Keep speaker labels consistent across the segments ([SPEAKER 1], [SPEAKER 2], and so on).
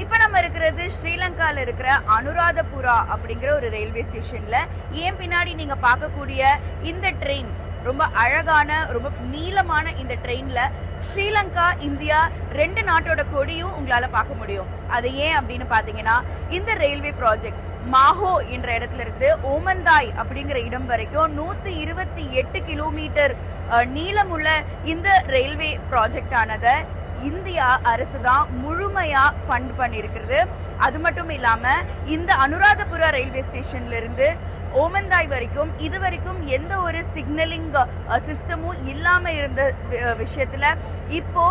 [SPEAKER 1] இப்போ நம்ம இருக்கிறது ஸ்ரீலங்கால இருக்கிற அனுராதபுரா அப்படிங்கிற ஒரு ரயில்வே ஸ்டேஷன்ல ஏன் பின்னாடி நீங்க பார்க்கக்கூடிய இந்த ட்ரெயின் ரொம்ப அழகான ரொம்ப நீளமான இந்த ட்ரெயின்ல ஸ்ரீலங்கா இந்தியா ரெண்டு நாட்டோட கொடியும் உங்களால பார்க்க முடியும். அது ஏன் அப்படின்னு பாத்தீங்கன்னா இந்த ரயில்வே ப்ராஜெக்ட் மாஹோ என்ற இடத்துல இருந்து ஓமந்தாய் அப்படிங்கிற இடம் வரைக்கும் நூத்தி இருபத்தி எட்டு கிலோமீட்டர் நீளமுள்ள இந்த ரயில்வே ப்ராஜெக்ட் ஆனதை இந்தியா அரசு தான் முழுமையா ஃபண்ட் பண்ணியிருக்கிறது. அது மட்டும் இல்லாம இந்த அனுராதபுரா ரயில்வே ஸ்டேஷன்ல இருந்து ஓமந்தாய் வரைக்கும் இது வரைக்கும் எந்த ஒரு சிக்னலிங் சிஸ்டமும் இல்லாம இருந்த விஷயத்துல இப்போ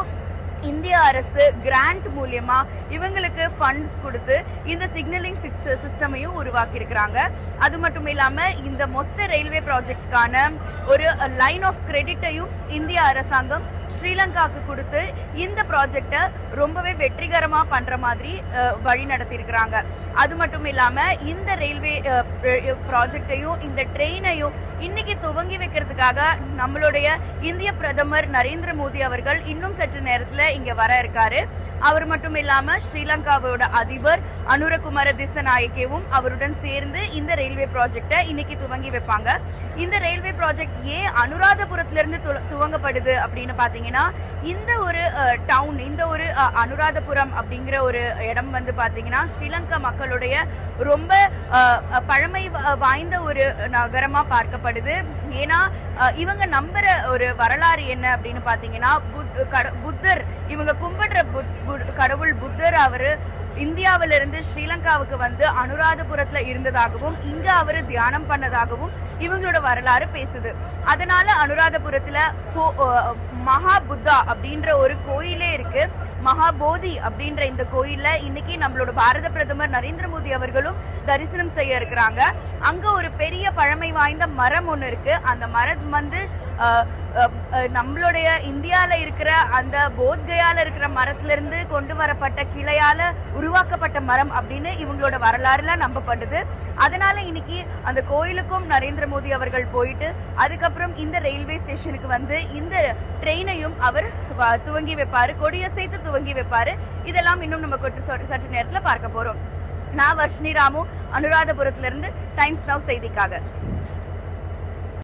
[SPEAKER 1] இந்திய அரசு கிராண்ட் மூலியமா இவங்களுக்கு ஃபண்ட்ஸ் கொடுத்து இந்த சிக்னலிங் சிஸ்டமையும் உருவாக்கி இருக்கிறாங்க அது மட்டும் இல்லாம இந்த மொத்த ரயில்வே ப்ராஜெக்ட்கான ஒரு லைன் ஆஃப் கிரெடிட்டையும் இந்திய அரசாங்கம் ஸ்ரீலங்காக்கு கொடுத்து இந்த ப்ராஜெக்டை ரொம்பவே வெற்றிகரமா பண்ற மாதிரி வழி நடத்தியிருக்கிறாங்க. அது மட்டும் இல்லாம இந்த ரயில்வே ப்ராஜெக்டையும் இந்த ட்ரெயினையும் இன்னைக்கு துவங்கி வைக்கிறதுக்காக நம்மளுடைய இந்திய பிரதமர் நரேந்திர மோடி அவர்கள் இன்னும் சற்று நேரத்தில் இங்கே வர இருக்காரு. அவர் மட்டும் இல்லாம ஸ்ரீலங்காவோட அதிபர் அனுரகுமார திசநாயக்கேவும் அவருடன் சேர்ந்து இந்த ரயில்வே ப்ராஜெக்டை இன்னைக்கு துவங்கி வைப்பாங்க. இந்த ரயில்வே ப்ராஜெக்ட் ஏன் அனுராதபுரத்துல இருந்து துவங்கப்படுது அப்படின்னு பாத்தீங்கன்னா இந்த ஒரு டவுன் இந்த ஒரு அனுராதபுரம் அப்படிங்கிற ஒரு இடம் வந்து பாத்தீங்கன்னா ஸ்ரீலங்கா மக்களுடைய ரொம்ப பழமை வாய்ந்த ஒரு நகரமா பார்க்கப்படுது. ஏன்னா இவங்க நம்புற ஒரு வரலாறு என்ன அப்படின்னு பாத்தீங்கன்னா புத்தர் இவங்க கும்பிடுற புத்- புத்தர் அவரு இந்தியாவிலிருந்து ஸ்ரீலங்காவுக்கு வந்து அனுராதபுரத்துல இருந்ததாகவும் இங்க அவரு தியானம் பண்ணதாகவும் இவங்களோட வரலாறு பேசுது. அதனால அனுராதபுரத்துல கோ- மகா புத்தா அப்படின்ற ஒரு கோயிலே இருக்கு. மகாபோதி அப்படின்ற இந்த கோயில்ல இன்னைக்கு நம்மளோட பாரத பிரதமர் நரேந்திர மோடி அவர்களும் தரிசனம் செய்ய இருக்கிறாங்க. அங்க ஒரு பெரிய பழமை வாய்ந்த மரம் ஒண்ணு இருக்கு. அந்த மரம் வந்து நம்மளுடைய இந்தியால இருக்கிற அந்த போத்கையால் இருக்கிற மரத்துல இருந்து கொண்டு வரப்பட்ட கிளையால உருவாக்கப்பட்ட மரம் அப்படின்னு இவங்களோட வரலாறுல நம்பப்படுது அதனால இன்னைக்கு அந்த கோயிலுக்கும் நரேந்திர மோடி அவர்கள் போயிட்டு அதுக்கப்புறம் இந்த ரயில்வே ஸ்டேஷனுக்கு வந்து இந்த ட்ரெயினையும் அவர் வ- துவங்கி வைப்பாரு கொடியசைத்து துவங்கி வைப்பாரு. இதெல்லாம் இன்னும் நம்ம கொட்டு சற்று நேரத்துல பார்க்க போறோம். நான் வர்ஷினி ராமு அனுராதபுரத்துல இருந்து டைம்ஸ் நவ் செய்திக்காக.